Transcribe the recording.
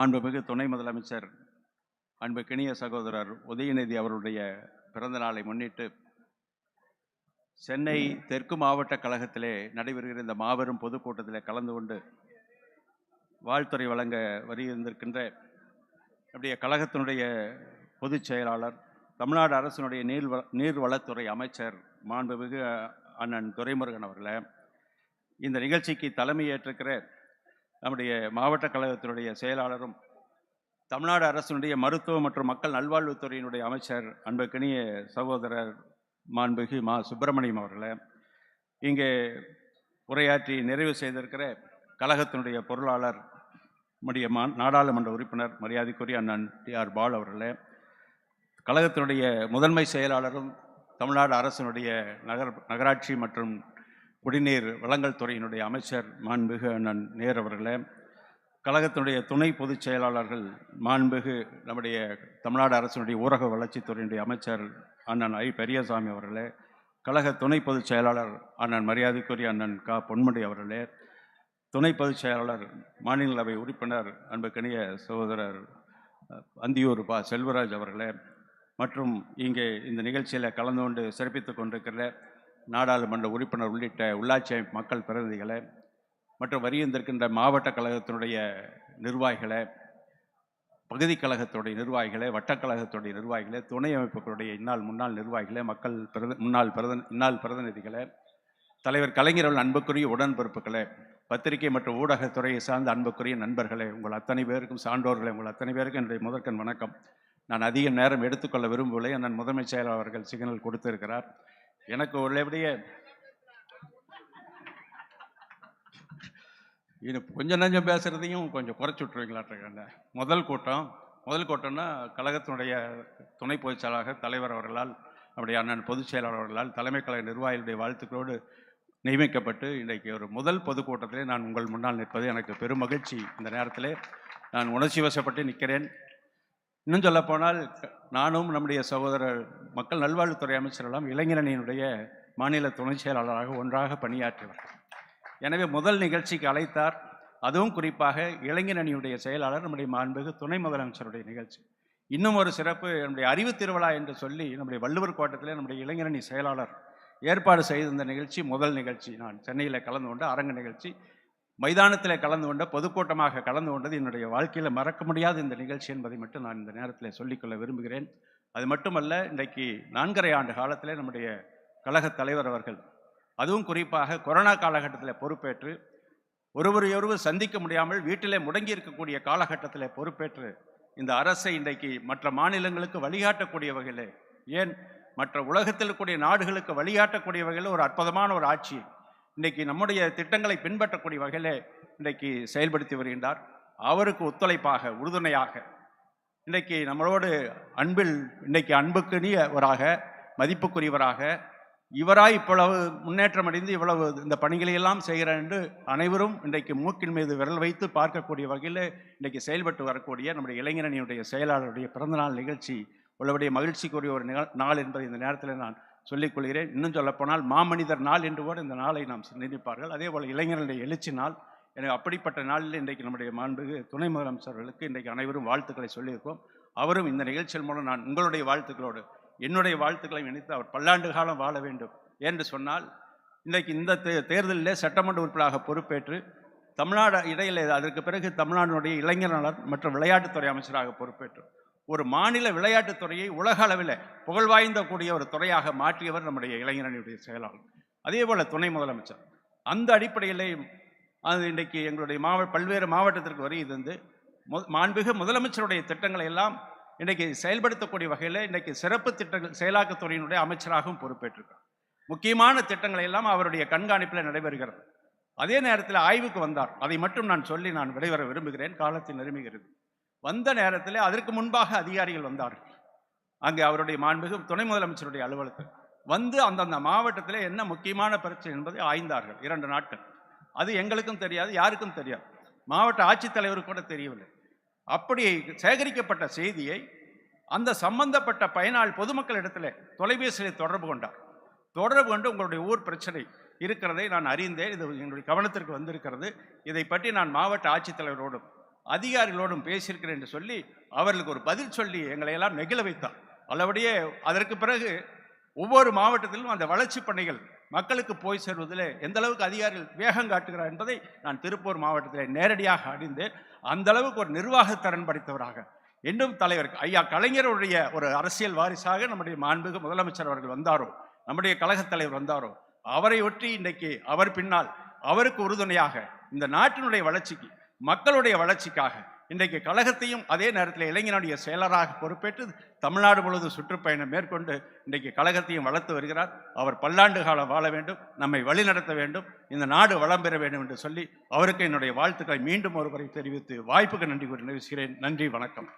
அன்புமிகு துணை முதலமைச்சர் அன்பு கிணிய சகோதரர் உதயநிதி அவருடைய பிறந்த நாளை முன்னிட்டு சென்னை தெற்கு மாவட்ட கழகத்திலே நடைபெறுகிற இந்த மாபெரும் பொதுக்கூட்டத்தில் கலந்து கொண்டு வாழ்த்துறை வழங்க வருகின்றிருக்கின்ற நம்முடைய கழகத்தினுடைய பொதுச் செயலாளர் தமிழ்நாடு அரசினுடைய நீர் நீர்வளத்துறை அமைச்சர் மாண்புமிகு அண்ணன் துரைமுருகன் அவர்களே இந்த நிகழ்ச்சிக்கு தலைமையேற்றிருக்கிற நம்முடைய மாவட்ட கழகத்தினுடைய செயலாளரும் தமிழ்நாடு அரசினுடைய மருத்துவ மற்றும் மக்கள் நல்வாழ்வுத்துறையினுடைய அமைச்சர் அன்புக்கினிய சகோதரர் மாண்புகி மா சுப்பிரமணியம் அவர்களை இங்கே உரையாற்றி நிறைவு செய்திருக்கிற கழகத்தினுடைய பொருளாளர் நம்முடைய மா நாடாளுமன்ற உறுப்பினர் மரியாதைக்குரிய அண்ணன் டி ஆர் பால் அவர்களே கழகத்தினுடைய முதன்மை செயலாளரும் தமிழ்நாடு அரசினுடைய நகர் நகராட்சி மற்றும் குடிநீர் வழங்கல் துறையினுடைய அமைச்சர் மாண்புகு அண்ணன் நேர் அவர்களே கழகத்தினுடைய துணை பொதுச் செயலாளர்கள் மாண்புகு நம்முடைய தமிழ்நாடு அரசினுடைய ஊரக வளர்ச்சித்துறையினுடைய அமைச்சர் அண்ணன் ஐ. பெரியசாமி அவர்களே கழக துணை பொதுச் செயலாளர் அண்ணன் மரியாதைக்குரிய அண்ணன் கா. பொன்முடி அவர்களே துணை பொதுச் செயலாளர் மாநிலங்களவை உறுப்பினர் அன்புக்கணிய சகோதரர் அந்தியூர் பா. செல்வராஜ் அவர்களே மற்றும் இங்கே இந்த நிகழ்ச்சியில் கலந்து கொண்டு சிறப்பித்துக் கொண்டிருக்கிற நாடாளுமன்ற உறுப்பினர் உள்ளிட்ட உள்ளாட்சி அமைப்பு மக்கள் பிரதிநிதிகளை மற்றும் வருகின்றிருக்கின்ற மாவட்ட கழகத்தினுடைய நிர்வாகிகளை பகுதி கழகத்துடைய நிர்வாகிகளை வட்டக்கழகத்துடைய நிர்வாகிகளை துணை அமைப்புகளுடைய இந்நாள் முன்னாள் நிர்வாகிகளை மக்கள் பிரத முன்னாள் பிரதன் இந்நாள் பிரதிநிதிகளை தலைவர் கலைஞர்கள் அன்புக்குரிய உடன்பிறப்புகளே பத்திரிகை மற்றும் ஊடகத்துறையை சார்ந்த அன்புக்குரிய நண்பர்களே உங்கள் அத்தனை பேருக்கும் சான்றோர்களே உங்கள் அத்தனை பேருக்கும் என்னுடைய முதற்கண் வணக்கம். நான் அதிக நேரம் எடுத்துக்கொள்ள விரும்பவில்லை. நான் முதன்மைச் செயலாளர்கள் அவர்கள் சிக்னல் கொடுத்திருக்கிறார். எனக்கு உள்ளபடியே இது கொஞ்சம் நஞ்சம் பேசுகிறதையும் கொஞ்சம் குறைச்சி விட்ருவீங்களாட்ட முதல் கூட்டம் முதல் கூட்டம்னா கழகத்தினுடைய துணை பொதுச் தலைவர் அவர்களால் நம்முடைய அண்ணன் பொதுச் செயலாளர் அவர்களால் தலைமை கழக நிர்வாகிகளுடைய வாழ்த்துக்களோடு நியமிக்கப்பட்டு இன்றைக்கு ஒரு முதல் பொதுக்கூட்டத்திலே நான் உங்கள் முன்னால் நிற்பது எனக்கு பெரும் மகிழ்ச்சி. இந்த நேரத்திலே நான் உணர்ச்சி வசப்பட்டு நிற்கிறேன். இன்னும் சொல்லப்போனால் நானும் நம்முடைய சகோதரர் மக்கள் நல்வாழ்வுத்துறை அமைச்சரெல்லாம் இளைஞரணியினுடைய மாநில துணை செயலாளராக ஒன்றாக பணியாற்றியவர். எனவே முதல் நிகழ்ச்சிக்கு அழைத்தார். அதுவும் குறிப்பாக இளைஞரணியுடைய செயலாளர் நம்முடைய மாண்புகு துணை முதலமைச்சருடைய நிகழ்ச்சி. இன்னும் ஒரு சிறப்பு நம்முடைய அறிவு திருவிழா என்று சொல்லி நம்முடைய வள்ளுவர் கோட்டத்திலே நம்முடைய இளைஞரணி செயலாளர் ஏற்பாடு செய்திருந்த நிகழ்ச்சி முதல் நிகழ்ச்சி. நான் சென்னையில் கலந்து கொண்ட அரங்க நிகழ்ச்சி. மைதானத்தில் கலந்து கொண்ட பொதுக்கூட்டமாக கலந்து கொண்டது என்னுடைய வாழ்க்கையில் மறக்க முடியாத இந்த நிகழ்ச்சி என்பதை மட்டும் நான் இந்த நேரத்தில் சொல்லிக்கொள்ள விரும்புகிறேன். அது மட்டுமல்ல இன்றைக்கு நான்கரை ஆண்டு காலத்திலே நம்முடைய கழகத் தலைவர் அவர்கள் அதுவும் குறிப்பாக கொரோனா காலகட்டத்தில் பொறுப்பேற்று ஒருவரையொருவர் சந்திக்க முடியாமல் வீட்டிலே முடங்கி இருக்கக்கூடிய காலகட்டத்தில் பொறுப்பேற்று இந்த அரசை இன்றைக்கு மற்ற மாநிலங்களுக்கு வழிகாட்டக்கூடிய வகையில் ஏன் மற்ற உலகத்தில் இருக்கக்கூடிய நாடுகளுக்கு வழிகாட்டக்கூடிய வகையில் ஒரு அற்புதமான ஒரு ஆட்சி இன்றைக்கு நம்முடைய திட்டங்களை பின்பற்றக்கூடிய வகையில் இன்றைக்கு செயல்படுத்தி வருகின்றார். அவருக்கு ஒத்துழைப்பாக உறுதுணையாக. இன்றைக்கு நம்மளோடு அன்பில் இன்றைக்கு அன்புக்குரியவராக மதிப்புக்குரியவராக இவராய் இவ்வளவு முன்னேற்றம் அடைந்து இவ்வளவு இந்த பணிகளை எல்லாம் செய்கிறார் என்று அனைவரும் இன்றைக்கு மூக்கின் மீது விரல் வைத்து பார்க்கக்கூடிய வகையில் இன்றைக்கு செயல்பட்டு வரக்கூடிய நம்முடைய இளைஞரணியுடைய செயலாளருடைய பிறந்தநாள் நிகழ்ச்சி உள்ளபடிய மகிழ்ச்சிக்குரிய ஒரு நாள் என்பதை இந்த நேரத்தில் நான் சொல்லிக் கொள்கிறேன் இன்னும் சொல்லப்போனால் மாமனிதர் நாள் என்று கூட இந்த நாளை நாம் நினைப்பார்கள் அதே போல் இளைஞர்களுடைய எழுச்சி நாள். எனவே அப்படிப்பட்ட நாளில் இன்றைக்கு நம்முடைய மாண்புகு துணை முதலமைச்சர்களுக்கு இன்றைக்கு அனைவரும் வாழ்த்துக்களை சொல்லியிருக்கோம். அவரும் இந்த நிகழ்ச்சியின் மூலம் நான் உங்களுடைய வாழ்த்துக்களோடு என்னுடைய வாழ்த்துக்களை இணைத்து அவர் பல்லாண்டு காலம் வாழ வேண்டும் என்று சொன்னால் இன்றைக்கு இந்த தே- தேர்தலிலே சட்டமன்ற உறுப்பினராக பொறுப்பேற்று தமிழ்நாடு இடையில் அதற்கு பிறகு தமிழ்நாடுடைய இளைஞர் நலன் மற்றும் விளையாட்டுத்துறை அமைச்சராக பொறுப்பேற்று ஒரு மாநில விளையாட்டுத்துறையை உலக அளவில் புகழ்வாய்ந்த கூடிய ஒரு துறையாக மாற்றியவர் நம்முடைய இளைஞரணியுடைய செயலாளர். அதே போல் துணை முதலமைச்சர். அந்த அடிப்படையிலேயும் அது இன்றைக்கு எங்களுடைய மாவட்ட பல்வேறு மாவட்டத்திற்கு வரி இது வந்து மாண்புமிகு முதலமைச்சருடைய திட்டங்களை எல்லாம் இன்றைக்கு செயல்படுத்தக்கூடிய வகையில் இன்றைக்கு சிறப்பு திட்டங்கள் செயலாக்கத்துறையினுடைய அமைச்சராகவும் பொறுப்பேற்றிருக்கிறார் முக்கியமான திட்டங்களை எல்லாம் அவருடைய கண்காணிப்பில் நடைபெறுகிறது. அதே நேரத்தில் ஆய்வுக்கு வந்தார். அதை மட்டும் நான் சொல்லி நான் விடைபெற விரும்புகிறேன். காலத்தில் நெருங்குகிறது. வந்த நேரத்தில் அதற்கு முன்பாக அதிகாரிகள் வந்தார்கள். அங்கே அவருடைய மாண்புகு துணை முதலமைச்சருடைய அலுவலகத்தில் வந்து அந்தந்த மாவட்டத்தில் என்ன முக்கியமான பிரச்சனை என்பதை ஆய்ந்தார்கள் இரண்டு நாட்கள். அது எங்களுக்கும் தெரியாது யாருக்கும் தெரியாது. மாவட்ட ஆட்சித்தலைவருக்கு கூட தெரியவில்லை. அப்படி சேகரிக்கப்பட்ட செய்தியை அந்த சம்பந்தப்பட்ட பயனாள் பொதுமக்களிடத்தில் தொலைபேசியில் தொடர்பு கொண்டார். தொடர்பு கொண்டு உங்களுடைய ஊர் பிரச்சனை இருக்கிறதை நான் அறிந்தேன். இது என்னுடைய கவனத்திற்கு வந்திருக்கிறது. இதை பற்றி நான் மாவட்ட ஆட்சித்தலைவரோடும் அதிகாரிகளோடும் பேசியிருக்கிறேன் என்று சொல்லி அவர்களுக்கு ஒரு பதில் சொல்லி எங்களை எல்லாம் நெகிழ வைத்தார். அல்லபடியே அதற்கு பிறகு ஒவ்வொரு மாவட்டத்திலும் அந்த வளர்ச்சி பணிகள் மக்களுக்கு போய் சேர்வதில் எந்த அளவுக்கு அதிகாரிகள் வேகம் காட்டுகிறார் என்பதை நான் திருப்பூர் மாவட்டத்தில் நேரடியாக அறிந்தேன். அந்த அளவுக்கு ஒரு நிர்வாகத்திறன் படைத்தவராக இன்னும் தலைவர் ஐயா கலைஞருடைய ஒரு அரசியல் வாரிசாக நம்முடைய மாண்புக்கு முதலமைச்சர் அவர்கள் வந்தாரோ நம்முடைய கழகத் தலைவர் வந்தாரோ அவரை ஒற்றி இன்றைக்கு அவர் பின்னால் அவருக்கு உறுதுணையாக இந்த நாட்டினுடைய வளர்ச்சிக்கு மக்களுடைய வளர்ச்சிக்காக. இன்றைக்கு கழகத்தையும் அதே நேரத்தில் இளைஞனுடைய செயலராக பொறுப்பேற்று தமிழ்நாடு முழுவதும் சுற்றுப்பயணம் மேற்கொண்டு இன்றைக்கு கழகத்தையும் வளர்த்து வருகிறார். அவர் பல்லாண்டு காலம் வாழ வேண்டும் நம்மை வழிநடத்த வேண்டும் இந்த நாடு வளம் பெற வேண்டும் என்று சொல்லி அவருக்கு என்னுடைய வாழ்த்துக்களை மீண்டும் ஒருவரை தெரிவித்து வாய்ப்புக்கு நன்றி கூறி நிறைவேற்றுகிறேன் நன்றி வணக்கம்.